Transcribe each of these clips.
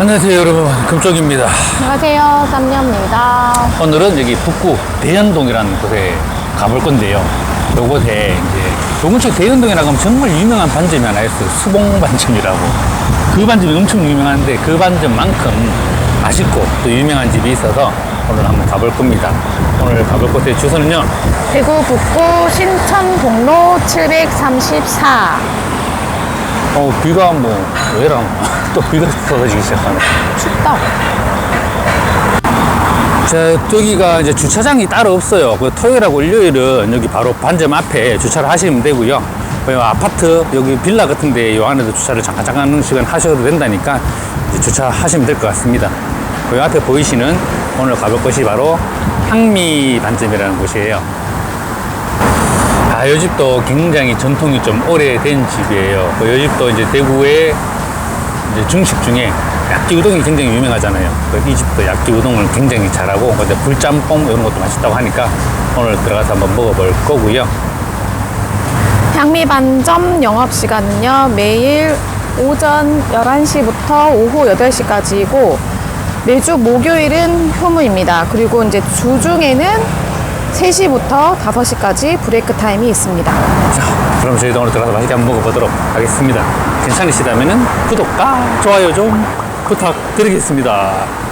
안녕하세요 여러분. 금쪽입니다. 안녕하세요, 쌈녀입니다. 오늘은 여기 북구 대연동이라는 곳에 가볼 건데요 요곳에 이제 요근처 대연동이라고 하면 정말 유명한 반점이 하나 있어요. 수봉 반점이라고. 그 반점이 엄청 유명한데 그 반점만큼 맛있고 또 유명한 집이 있어서 오늘 한번 가볼 겁니다. 오늘 가볼 곳의 주소는요. 대구 북구 신천북로 734. 어 비가 뭐 왜랑 또 비가 쏟아지기 시작하네. 춥다. 자, 여기가 이제 주차장이 따로 없어요. 그 토요일하고 일요일은 여기 바로 반점 앞에 주차를 하시면 되고요. 그 아파트, 여기 빌라 같은데 이 안에도 주차를 잠깐 잠깐 하는 시간 하셔도 된다니까 주차하시면 될 것 같습니다. 그 앞에 보이시는 오늘 가볼 곳이 바로 향미 반점이라는 곳이에요. 아, 이 집도 굉장히 전통이 좀 오래된 집이에요. 그이 집도 이제 대구의 이제 중식 중에 약기 우동이 굉장히 유명하잖아요. 그이 집도 약기 우동을 굉장히 잘하고 근데 불짬뽕 이런 것도 맛있다고 하니까 오늘 들어가서 한번 먹어볼 거고요. 향미반점 영업시간은요, 매일 오전 11시부터 오후 8시까지이고, 매주 목요일은 휴무입니다. 그리고 이제 주중에는 3시부터 5시까지 브레이크 타임이 있습니다. 자, 그럼 저희도 오늘 들어가서 맛있게 한번 먹어보도록 하겠습니다. 괜찮으시다면 구독과 좋아요 좀 부탁드리겠습니다.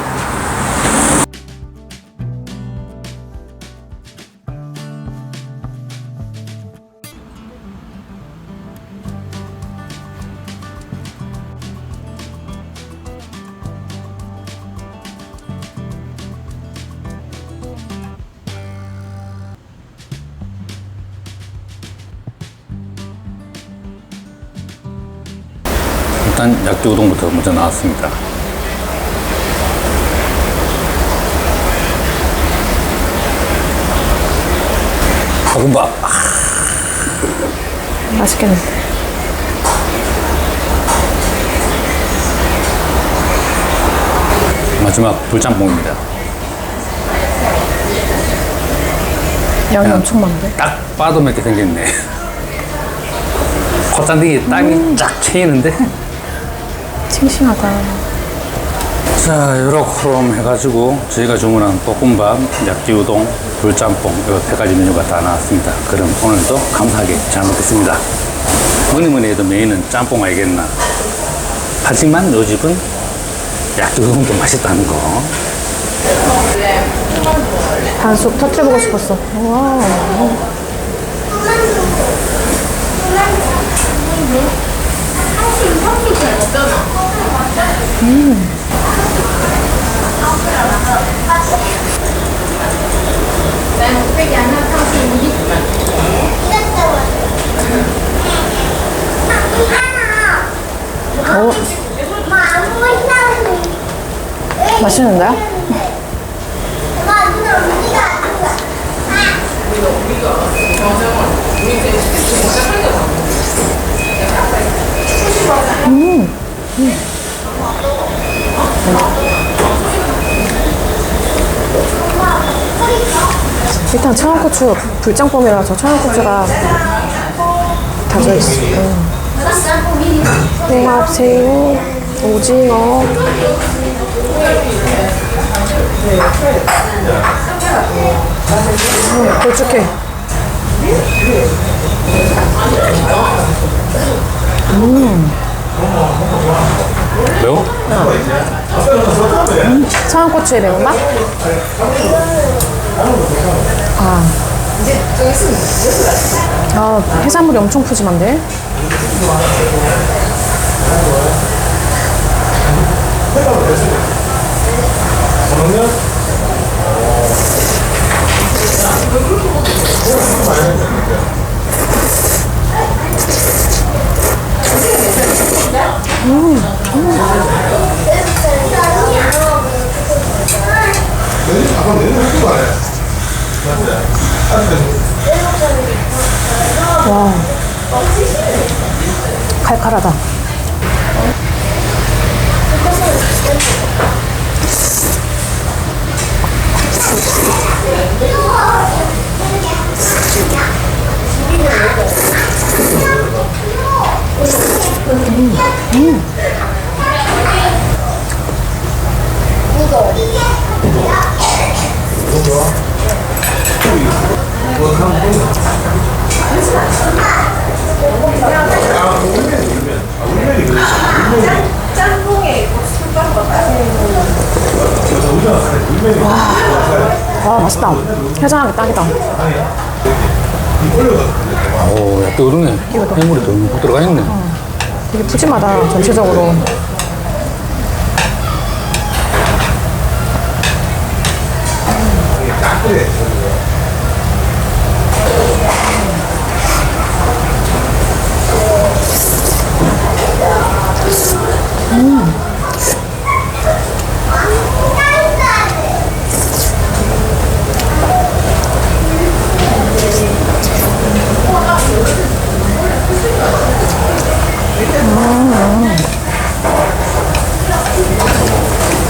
일단 약기 우동부터 먼저 나왔습니다. 볶음밥. 맛있겠는데. 마지막 불짬뽕입니다. 양이 엄청 많은데? 딱 봐도 맵게 생겼네. 콧잔등이 땅이 쫙 트이는데. 싱싱하다. 자, 요렇게 해가지고 저희가 주문한 볶음밥, 약지우동, 불짬뽕 요세 가지 메뉴가 다 나왔습니다. 그럼 오늘도 감사하게 잘 먹겠습니다. 뭐니 뭐니 해도 메인은 짬뽕 알겠나? 하지만 요 집은 약지우동도 맛있다는 거. 반숙 터트려보고 싶었어. 와. 오, 맛있는데? 일단 청양고추 불짬뽕이라서 청양고추가 다져 있어. 홍합, 새우, 오징어. 음, 걸쭉해. 매워? 청양고추의 매운맛? 아, 해산물이 엄청 푸짐한데? 음, 음. 아까 내는 거 아니야? 맞지? 와. 칼칼하다. 음. 음. 이거. 와, 맛있다. 해장하기 딱이다. 오, 야, 뜨거네. 해물이 듬뿍 들어가 있네. 되게 푸짐하다, 전체적으로.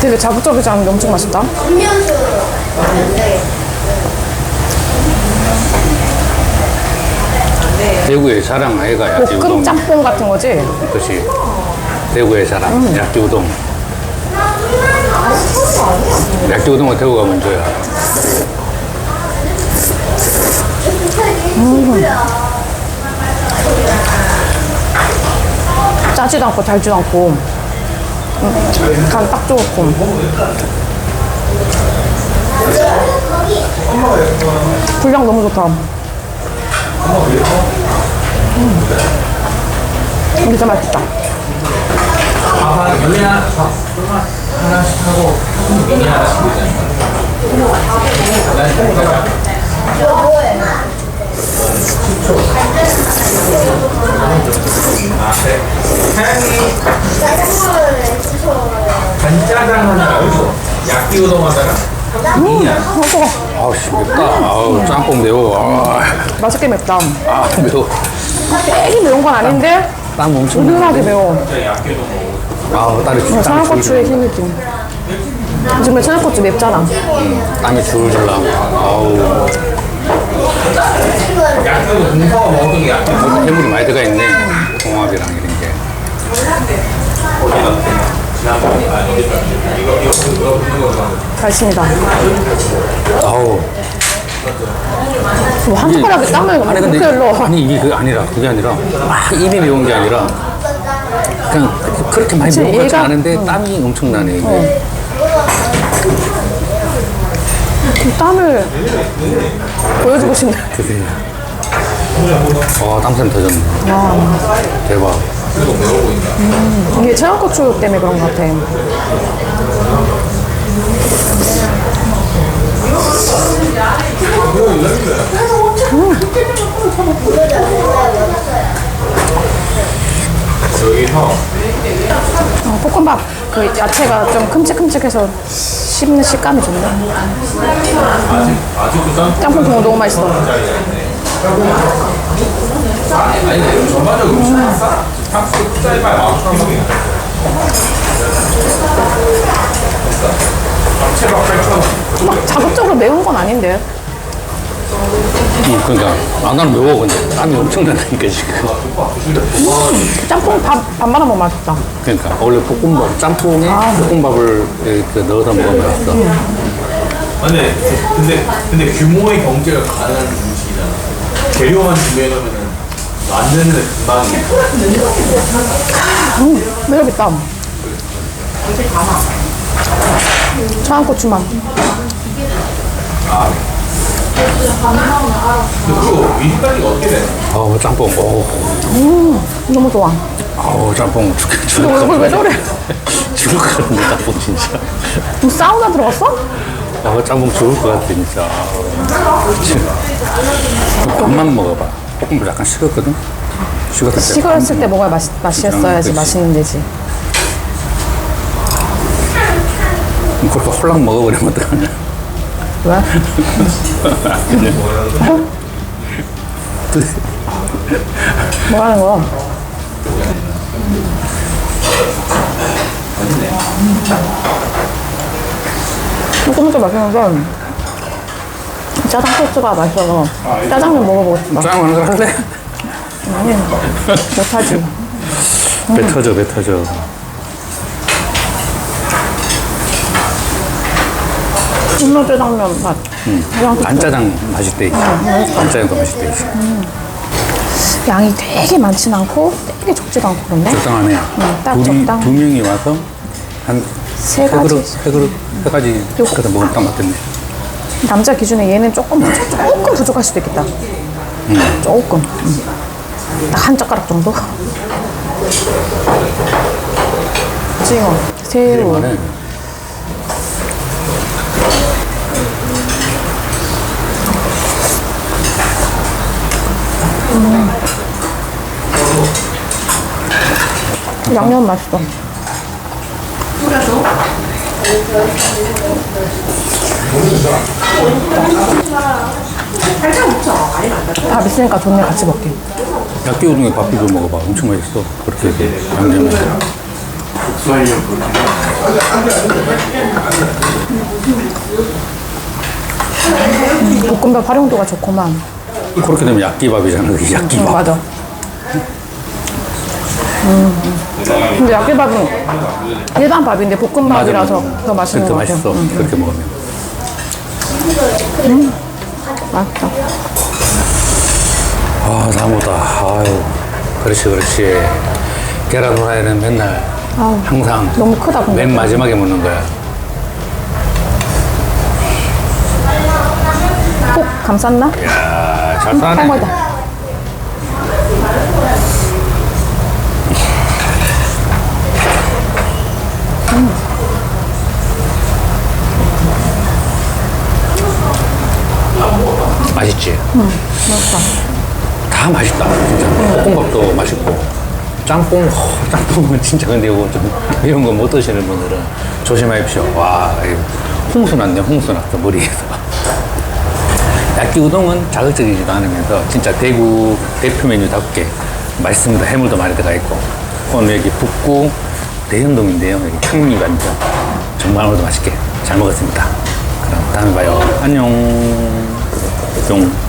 되게 자극적이지 않은데 엄청 맛있다. 대구의 자랑 아이가 야끼 우동. 볶음 짬뽕 같은 거지? 그것이 대구의 자랑 야끼 우동. 야끼 우동은 대구가 먼저야. 짜지도 않고 달지도 않고. 음, 간딱 좋고. 분량 너무 좋다. 음. 진짜 맛있다 간짜장 하나 알고 야끼 우동 하다가 어, 뜨거. 아우, 씨, 맵다. 아우, 짬뽕 매워. 아, 맛있게 맵다 아, 매워. 되게 매운 건 아닌데 땀 엄청 은은하게 매워 야끼 우동 먹고 아우, 땀이 줄, 땀이 청양고추의 줄줄. 힘이 좀 요즘에 청양고추 맵잖아 땀이 줄줄 나. 아우, 우동 해물이 많이 들어가 있네. 홍합이랑 이런 게. 맛있습니다 아우. 뭐 한 숟가락에 땀을 아니 근데 흘러 아니 이게 그 아니라 그게 아니라 막 입이 매운 게 아니라 그냥 그- 그렇게 많이 그치, 매운 것 같지 얘가- 않은데 땀이 엄청나네 이게. 그 땀을 보여주고 싶네 그게. 와 땀샘 터졌네. 대박. 이게 청양고추 때문에 그런 것 같아 여기서 어, 볶음밥 그 야채가 좀 큼직큼직해서 씹는 식감이 좋네. 아직도 짠 짬뽕 국물 너무 맛있어. 아니 전반적으로 탁스 쌀발 마우스 먹이 채밥 8천 막 자극적으로 매운 건 아닌데 음, 그러니까 아, 나는 매워 근데. 땀이 엄청나니까 지금. 짬뽕 밥, 밥 말아 먹으면 맛있다. 그러니까. 원래 볶음밥 짬뽕에 볶음밥을 이렇게 넣어서 먹으면 맛있어. 근데 근데 근데 규모의 경제가 가능한 음식이잖아. 재료만 준비해놓으면은 만드는 금방이야 매력있다. 청양고추만. 근 데 그거 위까지가 어떻게 되나? 아우 짬뽕. 오, 너무 좋아 아우 짬뽕 죽- 죽을 너것 얼굴 왜 같네. 저래 죽을 것 같은데 짬뽕 진짜. 너 사우나 들어갔어? 아 짬뽕 죽을 것 같아 진짜. 밥만 먹어봐. 볶음밥 약간 식었거든. 식었을 때. 식었을 때 먹어야 맛, 맛있어야지 그치. 맛있는 데지 그렇게 홀랑 먹어버리면 어떡하냐. 왜? 뭐 하는 거? 조금씩 맛있는데 짜장 소스가 맛있어서 짜장면 먹어보고 싶다. 짱 하는 거 할래? 아니, 못하지. 배 터져, 배 터져. 홈런 짜장면 맛. 짜장 소스. 간짜장 맛있대. 간짜장도 맛있대. 양이 되게 많진 않고 되게 적지도 않고 그런데 적당하네. 딱 둘이 적당. 두 명이 와서 한 세 세 가지. 그릇, 세 그릇, 세 가지 시켜서 먹으면 딱 맞겠네. 남자 기준에 얘는 조금 부족- 조금 부족할 수도 있겠다. 조금. 음. 딱한 젓가락 정도. 징어, 새우, 이만해. 양념 맛있어. 밥 있으니까 좋네 같이 먹게. 야끼 우동에 밥 비벼 먹어봐. 엄청 맛있어. 그렇게 이렇게 양념에. 볶음밥 활용도가 좋구만. 그렇게 되면 야끼밥이잖아. 그게 응, 야끼밥. 맞아. 음. 근데 야끼밥은 일반 밥인데 볶음밥이라서 더 맛있는 더것 같아. 맛있어. 그렇게 먹으면. 맛있다. 아, 나무다. 아유. 그렇지, 그렇지. 계란 후라이는 맨날 아우, 항상 너무 크다 근데. 맨 마지막에 먹는 거야. 꼭 감쌌나? 잘 싸네. 거다. 맛있지? 맛있다. 다 맛있다. 진짜. 볶음밥도 맛있고. 짬뽕, 허, 짬뽕은 진짜 근데 이거 좀 이런 거 못 드시는 분들은 조심하십시오. 와, 홍수 났네, 홍수 났어, 머리에서. 야끼 우동은 자극적이지도 않으면서 진짜 대구 대표 메뉴답게 맛있습니다. 해물도 많이 들어가 있고. 오늘 여기 북구 대현동인데요. 여기 향미반점. 정말 오늘도 맛있게 잘 먹었습니다. 그럼 다음에 봐요. 안녕. 뿅.